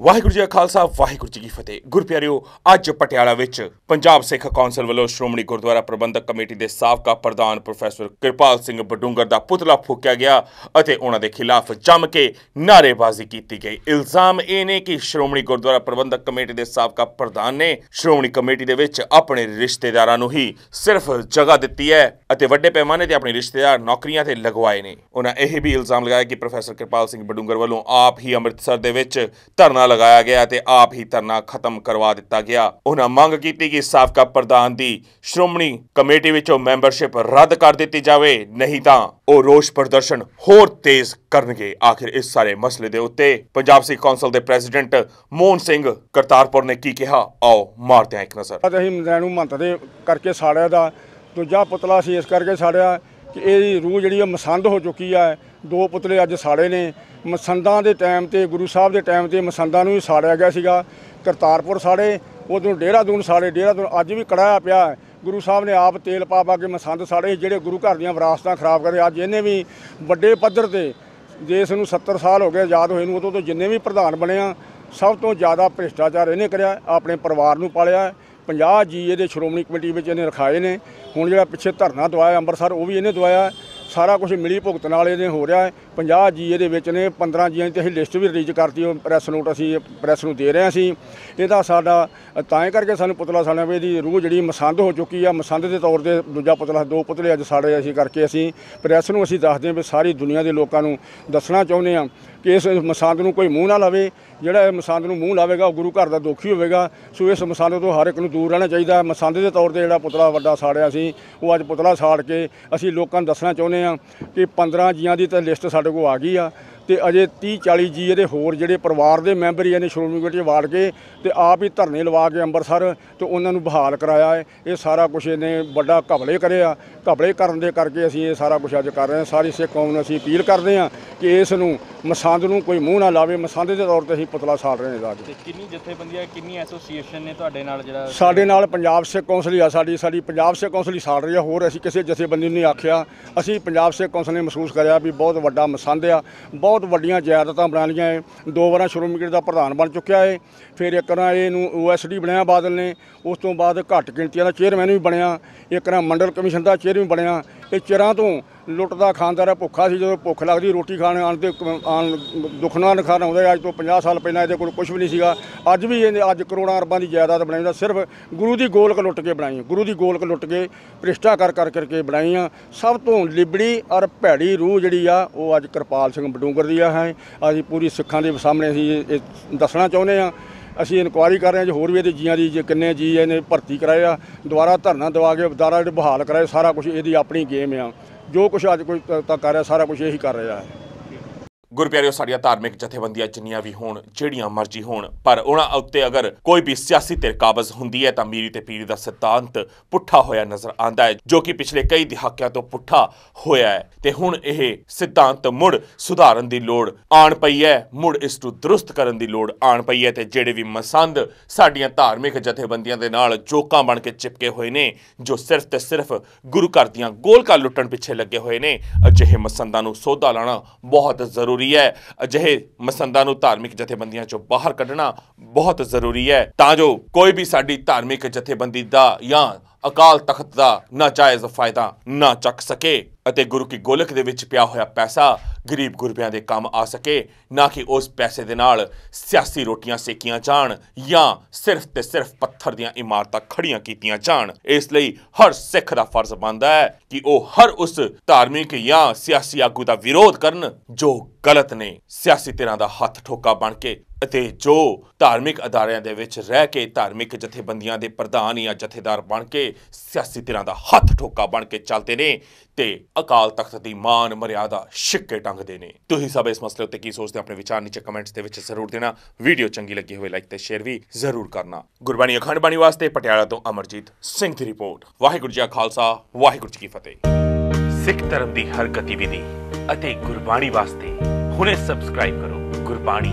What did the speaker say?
ਵਾਹਿਗੁਰੂ ਜੀ ਕਾ ਖਾਲਸਾ, ਵਾਹਿਗੁਰੂ ਜੀ ਕੀ ਫਤਿਹ। ਗੁਰਪਿਆਰਿਓ ਅੱਜ ਪਟਿਆਲਾ ਵਿੱਚ ਪੰਜਾਬ ਸਿੱਖ ਕੌਂਸਲ ਵੱਲੋਂ ਸ਼੍ਰੋਮਣੀ ਗੁਰਦੁਆਰਾ ਪ੍ਰਬੰਧਕ ਕਮੇਟੀ ਦੇ ਸਾਬਕਾ ਪ੍ਰਧਾਨ ਪ੍ਰੋਫੈਸਰ ਕਿਰਪਾਲ ਸਿੰਘ ਬਡੂੰਗਰ ਦਾ ਪੁਤਲਾ ਫੂਕਿਆ ਗਿਆ ਅਤੇ ਉਹਨਾਂ ਦੇ ਖਿਲਾਫ ਜੰਮ ਕੇ ਨਾਅਰੇਬਾਜ਼ੀ ਕੀਤੀ ਗਈ। ਇਲਜ਼ਾਮ ਇਹ ਨੇ ਕਿ ਸ਼੍ਰੋਮਣੀ ਗੁਰਦੁਆਰਾ ਪ੍ਰਬੰਧਕ ਕਮੇਟੀ ਦੇ ਸਾਬਕਾ ਪ੍ਰਧਾਨ ਨੇ ਸ਼੍ਰੋਮਣੀ ਕਮੇਟੀ ਦੇ ਵਿੱਚ ਆਪਣੇ ਰਿਸ਼ਤੇਦਾਰਾਂ ਨੂੰ ਹੀ ਸਿਰਫ ਜਗ੍ਹਾ ਦਿੱਤੀ ਹੈ ਅਤੇ ਵੱਡੇ ਪੈਮਾਨੇ ਤੇ ਆਪਣੇ ਰਿਸ਼ਤੇਦਾਰ ਨੌਕਰੀਆਂ ਤੇ ਲਗਵਾਏ ਨੇ। ਉਹਨਾਂ ਇਹ ਵੀ ਇਲਜ਼ਾਮ ਲਗਾਇਆ ਕਿ ਪ੍ਰੋਫੈਸਰ ਕਿਰਪਾਲ ਸਿੰਘ ਬਡੂੰਗਰ ਵੱਲੋਂ ਆਪ ਹੀ ਅੰਮ੍ਰਿਤਸਰ ਦੇ ਵਿੱਚ ਧਰਨਾ ਲਗਾਇਆ ਗਿਆ ਤੇ ਆਪ ਹੀ ਧਰਨਾ ਖਤਮ ਕਰਵਾ ਦਿੱਤਾ ਗਿਆ। ਉਹਨਾਂ ਮੰਗ ਕੀਤੀ ਕਿ ਸਾਬਕਾ ਪ੍ਰਧਾਨ ਦੀ ਸ਼੍ਰੋਮਣੀ ਕਮੇਟੀ ਵਿੱਚੋਂ ਮੈਂਬਰਸ਼ਿਪ ਰੱਦ ਕਰ ਦਿੱਤੀ ਜਾਵੇ, ਨਹੀਂ ਤਾਂ ਉਹ ਰੋਸ ਪ੍ਰਦਰਸ਼ਨ ਹੋਰ ਤੇਜ਼ ਕਰਨਗੇ। ਆਖਿਰ ਇਸ ਸਾਰੇ ਮਸਲੇ ਦੇ ਉੱਤੇ ਪੰਜਾਬ ਸਿੱਖ ਕੌਂਸਲ ਦੇ ਪ੍ਰੈਜ਼ੀਡੈਂਟ ਮੋਹਨ ਸਿੰਘ ਕਰਤਾਰਪੁਰ ਨੇ ਕੀ ਕਿਹਾ? ਆਓ ਮਾਰਦੇ ਹਾਂ ਇੱਕ ਨਜ਼ਰ। ਅਸੀਂ ਨੈਣੂ ਮੰਤ ਦੇ ਕਰਕੇ ਸਾੜਿਆ ਦਾ। ਦੂਜਾ ਪੁਤਲਾ ਸੀ, ਇਸ ਕਰਕੇ ਸਾੜਿਆ। ਕਿ ਇਹਦੀ ਰੂਹ ਜਿਹੜੀ ਆ ਮਸੰਦ ਹੋ ਚੁੱਕੀ ਆ। ਦੋ ਪੁਤਲੇ ਅੱਜ ਸਾੜੇ ਨੇ। ਮਸੰਦਾਂ ਦੇ ਟਾਈਮ ਤੇ, ਗੁਰੂ ਸਾਹਿਬ ਦੇ ਟਾਈਮ ਤੇ ਮਸੰਦਾਂ ਨੂੰ ਹੀ ਸਾੜਿਆ ਗਿਆ ਸੀਗਾ। ਕਰਤਾਰਪੁਰ ਸਾੜੇ, ਉਦੋਂ ਡੇਹਰਾਦੂਨ ਸਾੜੇ। ਡੇਰਾਦੂਨ ਅੱਜ ਵੀ ਕੜਾਇਆ ਪਿਆ। ਗੁਰੂ ਸਾਹਿਬ ਨੇ ਆਪ ਤੇਲ ਪਾ ਪਾ ਕੇ ਮਸੰਦ ਸਾੜੇ ਜਿਹੜੇ ਗੁਰੂ ਘਰ ਦੀਆਂ ਵਿਰਾਸਤਾਂ ਖਰਾਬ ਕਰੇ। ਅੱਜ ਇਹਨੇ ਵੀ ਵੱਡੇ ਪੱਧਰ ਤੇ ਦੇਸ਼ ਨੂੰ 70 ਸਾਲ ਹੋ ਗਏ ਆਜ਼ਾਦ ਹੋਏ ਨੂੰ, ਉਦੋਂ ਤੋਂ ਜਿੰਨੇ ਵੀ ਪ੍ਰਧਾਨ ਬਣੇ ਆ, ਸਭ ਤੋਂ ਜ਼ਿਆਦਾ ਭ੍ਰਿਸ਼ਟਾਚਾਰ ਇਹਨੇ ਕਰਿਆ, ਆਪਣੇ ਪਰਿਵਾਰ ਨੂੰ ਪਾਲਿਆ। 50 ਜੀ ਇਹਦੇ ਸ਼੍ਰੋਮਣੀ ਕਮੇਟੀ ਵਿੱਚ ਇਹਨੇ ਰਖਾਏ ਨੇ। ਹੁਣ ਜਿਹੜਾ ਪਿੱਛੇ ਧਰਨਾ ਦਵਾਇਆ ਅੰਮ੍ਰਿਤਸਰ ਉਹ ਵੀ ਇਹਨੇ ਦਵਾਇਆ। ਸਾਰਾ ਕੁਝ ਮਿਲੀ ਭੁਗਤ ਨਾਲ ਇਹਨੇ ਹੋ ਰਿਹਾ ਹੈ। 50 ਜੀ ਇਹਦੇ ਵਿੱਚ ਨੇ 15 ਜੀਆਂ ਦੀ ਅਸੀਂ ਲਿਸਟ ਵੀ ਰਿਲੀਜ਼ ਕਰਤੀ, ਉਹ ਪ੍ਰੈਸ ਨੋਟ ਅਸੀਂ ਪ੍ਰੈਸ ਨੂੰ ਦੇ ਰਹੇ ਹਾਂ ਅਸੀਂ। ਇਹਦਾ ਸਾਡਾ, ਤਾਂ ਹੀ ਕਰਕੇ ਸਾਨੂੰ ਪੁਤਲਾ ਸਾਡਾ ਵੀ ਇਹਦੀ ਰੂਹ ਜਿਹੜੀ ਮਸੰਦ ਹੋ ਚੁੱਕੀ ਆ। ਮਸੰਦ ਦੇ ਤੌਰ ਤੇ ਦੂਜਾ ਪੁਤਲਾ, ਦੋ ਪੁਤਲੇ ਅੱਜ ਸਾਡੇ ਅਸੀਂ ਕਰਕੇ ਅਸੀਂ। ਪ੍ਰੈਸ ਨੂੰ ਅਸੀਂ ਦੱਸਦੇ ਹਾਂ ਵੀ ਸਾਰੀ ਦੁਨੀਆ ਦੇ ਲੋਕਾਂ ਨੂੰ ਦੱਸਣਾ ਚਾਹੁੰਦੇ ਹਾਂ। ਕਿ ਇਸ ਮਸੰਦ ਨੂੰ ਕੋਈ ਮੂੰਹ ਨਾ ਲਾਵੇ, ਜਿਹੜਾ ਇਹ ਮਸੰਦ ਨੂੰ ਮੂੰਹ ਲਾਵੇਗਾ, ਉਹ ਗੁਰੂ ਘਰ ਦਾ ਦੋਖੀ ਹੋਵੇਗਾ। ਸੋ ਇਸ ਮਸੰਦ ਤੋਂ ਹਰ ਇੱਕ ਨੂੰ ਦੂਰ ਰਹਿਣਾ ਚਾਹੀਦਾ। ਮਸੰਦ ਦੇ ਤੌਰ ਤੇ ਜਿਹੜਾ ਪੁਤਲਾ ਵੱਡਾ ਸਾੜਿਆ ਸੀ, ਉਹ ਅੱਜ ਪੁਤਲਾ ਸਾੜ ਕੇ ਅਸੀਂ ਲੋਕਾਂ ਨੂੰ ਦੱਸਣਾ ਚਾਹੁੰਦੇ ਹਾਂ ਕਿ 15 ਜੀਆਂ ਦੀ ਤਾਂ ਲਿਸਟ ਸਾਡੇ ਕੋਲ ਆ ਗਈ ਆ ਤੇ ਅਜੇ 30 40 ਜੀ ਇਹਦੇ ਹੋਰ ਜਿਹੜੇ ਪਰਿਵਾਰ ਦੇ ਮੈਂਬਰ ਹੀ ਇਹਨੇ ਸ਼੍ਰੋਮਣੀ ਕਮੇਟੀ 'ਚ ਵਾੜ ਕੇ ਤੇ ਆਪ ਹੀ ਧਰਨੇ ਲਵਾ ਕੇ ਅੰਮ੍ਰਿਤਸਰ ਤੇ ਉਹਨਾਂ ਨੂੰ ਬਹਾਲ ਕਰਾਇਆ ਹੈ। ਇਹ ਸਾਰਾ ਕੁਝ ਇਹਨੇ ਵੱਡਾ ਘਪਲੇ ਕਰਿਆ ਘਪਲੇ ਕਰਨ ਦੇ ਕਰਕੇ ਅਸੀਂ ਇਹ ਸਾਰਾ ਕੁਝ ਅੱਜ ਕਰ ਰਹੇ ਹਾਂ। ਸਾਰੀ ਸਿੱਖ ਕੌਮ ਨੂੰ ਅਸੀਂ ਅਪੀਲ ਕਰਦੇ ਹਾਂ ਕਿ ਇਸ ਨੂੰ ਮਸੰਦ ਨੂੰ ਕੋਈ ਮੂੰਹ ਨਾ ਲਾਵੇ। ਮਸੰਦ ਦੇ ਤੌਰ ਤੇ ਅਸੀਂ ਪੁਤਲਾ ਸਾੜ ਰਹੇ ਇਹਦਾ ਅੱਜ ਤੇ ਕਿੰਨੀ ਜਥੇਬੰਦੀਆਂ ਕਿੰਨੀ ਐਸੋਸੀਏਸ਼ਨ ਨੇ ਤੁਹਾਡੇ ਨਾਲ ਜਿਹੜਾ ਸਾਡੇ ਨਾਲ ਪੰਜਾਬ ਸਿੱਖ ਕੌਂਸਲ ਹੀ ਆ ਸਾਡੀ। ਸਾਡੀ ਪੰਜਾਬ ਸਿੱਖ ਕੌਂਸਲ ਹੀ ਸਾੜ ਰਹੀ ਆ। ਹੋਰ ਅਸੀਂ ਕਿਸੇ ਜਥੇਬੰਦੀ ਨੂੰ ਨਹੀਂ ਆਖਿਆ। ਅਸੀਂ ਪੰਜਾਬ ਸਿੱਖ ਕੌਂਸਲ ਨੇ ਮਹਿਸੂਸ ਕਰਿਆ ਵੀ ਬਹੁਤ ਵੱਡਾ ਮਸੰਦ ਆ। ਬਹੁਤ ਵੱਡੀਆਂ ਜਾਇਦਾਦਾਂ ਬਣਾ ਲਈਆਂ ਏ। ਦੋ ਵਾਰਾਂ ਸ਼੍ਰੋਮਣੀ ਕਮੇਟੀ ਦਾ ਪ੍ਰਧਾਨ ਬਣ ਚੁੱਕਿਆ ਏ। ਫਿਰ ਇੱਕ ਨਾ ਇਹਨੂੰ ਓਐਸਡੀ ਬਣਾਇਆ ਬਾਦਲ ਨੇ। ਉਸ ਤੋਂ ਬਾਅਦ ਘੱਟ ਗਿਣਤੀਆਂ ਦਾ ਚੇਅਰਮੈਨ ਵੀ ਬਣਿਆ। ਇੱਕ ਨਾ ਮੰਡਲ ਕਮਿਸ਼ਨ ਦਾ ਚੇਅਰਮੈਨ ਬਣਿਆ। ਇਹ ਚਿਰਾਂ ਤੋਂ ਲੁੱਟਦਾ ਖਾਂਦਾ ਰਿਹਾ, ਭੁੱਖਾ ਸੀ ਜਦੋਂ ਭੁੱਖ ਲੱਗਦੀ, ਰੋਟੀ ਖਾਣ ਆਣ ਤੇ ਕ- ਆਣ ਦੁੱਖ ਨਾਲ ਖਾਣ ਆਉਂਦਾ ਅੱਜ ਤੋਂ 50 ਸਾਲ ਪਹਿਲਾਂ ਇਹਦੇ ਕੋਲ ਕੁਝ ਵੀ ਨਹੀਂ ਸੀਗਾ। ਅੱਜ ਵੀ ਇਹਨੇ, ਅੱਜ ਕਰੋੜਾਂ ਅਰਬਾਂ ਦੀ ਜਾਇਦਾਦ ਬਣਾਈ ਦਾ ਸਿਰਫ ਗੁਰੂ ਦੀ ਗੋਲਕ ਲੁੱਟ ਕੇ ਬਣਾਈ ਗੁਰੂ ਦੀ ਗੋਲਕ ਲੁੱਟ ਕੇ ਭ੍ਰਿਸ਼ਟਾਚਾਰ ਕਰ ਕਰਕੇ ਬਣਾਈ ਆ। ਸਭ ਤੋਂ ਲਿਬੜੀ ਔਰ ਭੈੜੀ ਰੂਹ ਜਿਹੜੀ ਆ, ਉਹ ਅੱਜ ਕਿਰਪਾਲ ਸਿੰਘ ਬਡੂੰਗਰ ਦੀ ਆ, ਹੈ। ਅਸੀਂ ਪੂਰੀ ਸਿੱਖਾਂ ਦੇ ਸਾਹਮਣੇ ਅਸੀਂ ਇਹ ਦੱਸਣਾ ਚਾਹੁੰਦੇ ਆ ਅਸੀਂ ਇਨਕੁਆਇਰੀ ਕਰ ਰਹੇ ਹਾਂ ਜੇ, ਹੋਰ ਵੀ ਇਹਦੇ ਜੀਆਂ ਦੀ ਜੇ ਕਿੰਨੇ ਜੀ ਇਹਨੇ ਭਰਤੀ ਕਰਾਏ ਆ, ਦੁਬਾਰਾ ਧਰਨਾ ਦਵਾ ਕੇ ਦੁਬਾਰਾ ਜਿਹੜੇ ਬਹਾਲ ਕਰਾਏ, ਸਾਰਾ ਕੁਝ ਇਹਦੀ ਆਪਣੀ ਗੇਮ ਆ। ਜੋ ਕੁਝ ਅੱਜ ਕੋਈ ਤ- ਤੱਕ ਕਰ ਰਿਹਾ, ਸਾਰਾ ਕੁਝ ਇਹੀ ਕਰ ਰਿਹਾ ਹੈ। ਗੁਰਪਿਆਰਿਓ ਸਾਡੀਆਂ ਧਾਰਮਿਕ ਜਥੇਬੰਦੀਆਂ ਜਿੰਨੀਆਂ ਵੀ ਹੋਣ, ਜਿਹੜੀਆਂ ਮਰਜ਼ੀ ਹੋਣ, ਪਰ ਉਹਨਾਂ ਉੱਤੇ ਅਗਰ ਕੋਈ ਵੀ ਸਿਆਸੀ ਧਿਰ ਕਾਬਜ਼ ਹੁੰਦੀ ਹੈ, ਤਾਂ ਮੀਰੀ ਤੇ ਪੀਰੀ ਦਾ ਸਿਧਾਂਤ ਪੁੱਠਾ ਹੋਇਆ ਨਜ਼ਰ ਆਂਦਾ ਹੈ, ਜੋ ਕਿ ਪਿਛਲੇ ਕਈ ਦਹਾਕਿਆਂ ਤੋਂ ਪੁੱਠਾ ਹੋਇਆ ਹੈ। ਤੇ ਹੁਣ ਇਹ ਸਿਧਾਂਤ ਮੁੜ ਸੁਧਾਰਨ ਦੀ ਲੋੜ ਆਣ ਪਈ ਹੈ, ਮੁੜ ਇਸ ਨੂੰ ਦਰੁਸਤ ਕਰਨ ਦੀ ਲੋੜ ਆਣ ਪਈ ਹੈ, ਤੇ ਜਿਹੜੇ ਵੀ ਮਸੰਦ ਸਾਡੀਆਂ ਧਾਰਮਿਕ ਜਥੇਬੰਦੀਆਂ ਦੇ ਨਾਲ ਜੋਕਾਂ ਬਣ ਕੇ ਚਿਪਕੇ ਹੋਏ ਨੇ, ਜੋ ਸਿਰਫ ਤੇ ਸਿਰਫ ਗੁਰੂ ਘਰ ਦੀਆਂ ਗੋਲਕਾਂ ਲੁੱਟਣ ਪਿੱਛੇ ਲੱਗੇ ਹੋਏ ਨੇ, ਅਜਿਹੇ ਮਸੰਦਾਂ ਨੂੰ ਸੋਧਾ ਲਾਣਾ ਬਹੁਤ ਜ਼ਰੂਰੀ ਹੈ। ਅਜਿਹੇ ਮਸੰਦਾਂ ਨੂੰ ਧਾਰਮਿਕ ਜਥੇਬੰਦੀਆਂ ਚੋਂ ਬਾਹਰ ਕੱਢਣਾ ਬਹੁਤ ਜ਼ਰੂਰੀ ਹੈ। ਤਾਂ ਜੋ ਕੋਈ ਵੀ ਸਾਡੀ ਧਾਰਮਿਕ ਜਥੇਬੰਦੀ ਦਾ ਜਾਂ ਅਕਾਲ ਤਖਤ ਦਾ ਨਾਜਾਇਜ਼ ਫਾਇਦਾ ਨਾ ਚੱਕ ਸਕੇ ਅਤੇ ਗੁਰੂ ਕੀ ਗੋਲਕ ਦੇ ਵਿੱਚ ਪਿਆ ਹੋਇਆ ਪੈਸਾ ਗਰੀਬ ਗੁਰਬਿਆਂ ਦੇ ਕੰਮ ਆ ਸਕੇ, ਨਾ ਕਿ ਉਸ ਪੈਸੇ ਦੇ ਨਾਲ ਸਿਆਸੀ ਰੋਟੀਆਂ ਸੇਕੀਆਂ ਜਾਣ ਜਾਂ ਸਿਰਫ ਤੇ ਸਿਰਫ ਪੱਥਰ ਦੀਆਂ ਇਮਾਰਤਾਂ ਖੜੀਆਂ ਕੀਤੀਆਂ ਜਾਣ। ਇਸ ਲਈ ਹਰ ਸਿੱਖ ਦਾ ਫਰਜ਼ ਬਣਦਾ ਹੈ ਕਿ ਉਹ ਹਰ ਉਸ ਧਾਰਮਿਕ ਜਾਂ ਸਿਆਸੀ ਆਗੂ ਦਾ ਵਿਰੋਧ ਕਰਨ ਜੋ ਗਲਤ ਨੇ। ਸਿਆਸੀ ਧਿਰਾਂ ਦਾ ਹੱਥ ਠੋਕਾ ਬਣ ਕੇ ਅਤੇ ਜੋ ਧਾਰਮਿਕ ਅਦਾਰਿਆਂ ਦੇ ਵਿੱਚ ਰਹਿ ਕੇ ਧਾਰਮਿਕ ਜਥੇਬੰਦੀਆਂ ਦੇ ਪ੍ਰਧਾਨ ਜਾਂ ਜਥੇਦਾਰ ਬਣ ਕੇ ਸਿਆਸੀ ਧਿਰਾਂ ਦਾ ਹੱਥ ਠੋਕਾ ਬਣ ਕੇ ਚੱਲਦੇ ਨੇ ਤੇ ਅਕਾਲ ਤਖਤ ਦੀ ਮਾਨ ਮਰਿਆਦਾ ਛਿੱਕੇ ਟੰਗਦੇ ਨੇ। ਤੁਸੀਂ ਸਭ ਇਸ ਮਸਲੇ ਉੱਤੇ ਕੀ ਸੋਚਦੇ ਹੋ ਆਪਣੇ ਵਿਚਾਰ ਨੀਚੇ ਕਮੈਂਟਸ ਦੇ ਵਿੱਚ ਜ਼ਰੂਰ ਦੇਣਾ। ਵੀਡੀਓ ਚੰਗੀ ਲੱਗੀ ਹੋਵੇ ਲਾਈਕ ਤੇ ਸ਼ੇਅਰ ਵੀ ਜ਼ਰੂਰ ਕਰਨਾ। ਗੁਰਬਾਣੀ ਅਖੰਡ ਬਾਣੀ ਵਾਸਤੇ ਪਟਿਆਲਾ ਤੋਂ ਅਮਰਜੀਤ ਸਿੰਘ ਦੀ ਰਿਪੋਰਟ। ਵਾਹਿਗੁਰੂ ਜੀ ਕਾ ਖਾਲਸਾ, ਵਾਹਿਗੁਰੂ ਜੀ ਕੀ ਫਤਿਹ। ਸਿੱਖ ਧਰਮ ਦੀ ਹਰ ਗਤੀਵਿਧੀ ਅਤੇ ਗੁਰਬਾਣੀ ਵਾਸਤੇ ਹੁਣੇ ਸਬਸਕ੍ਰਾਈਬ ਕਰੋ ਗੁਰਬਾਣੀ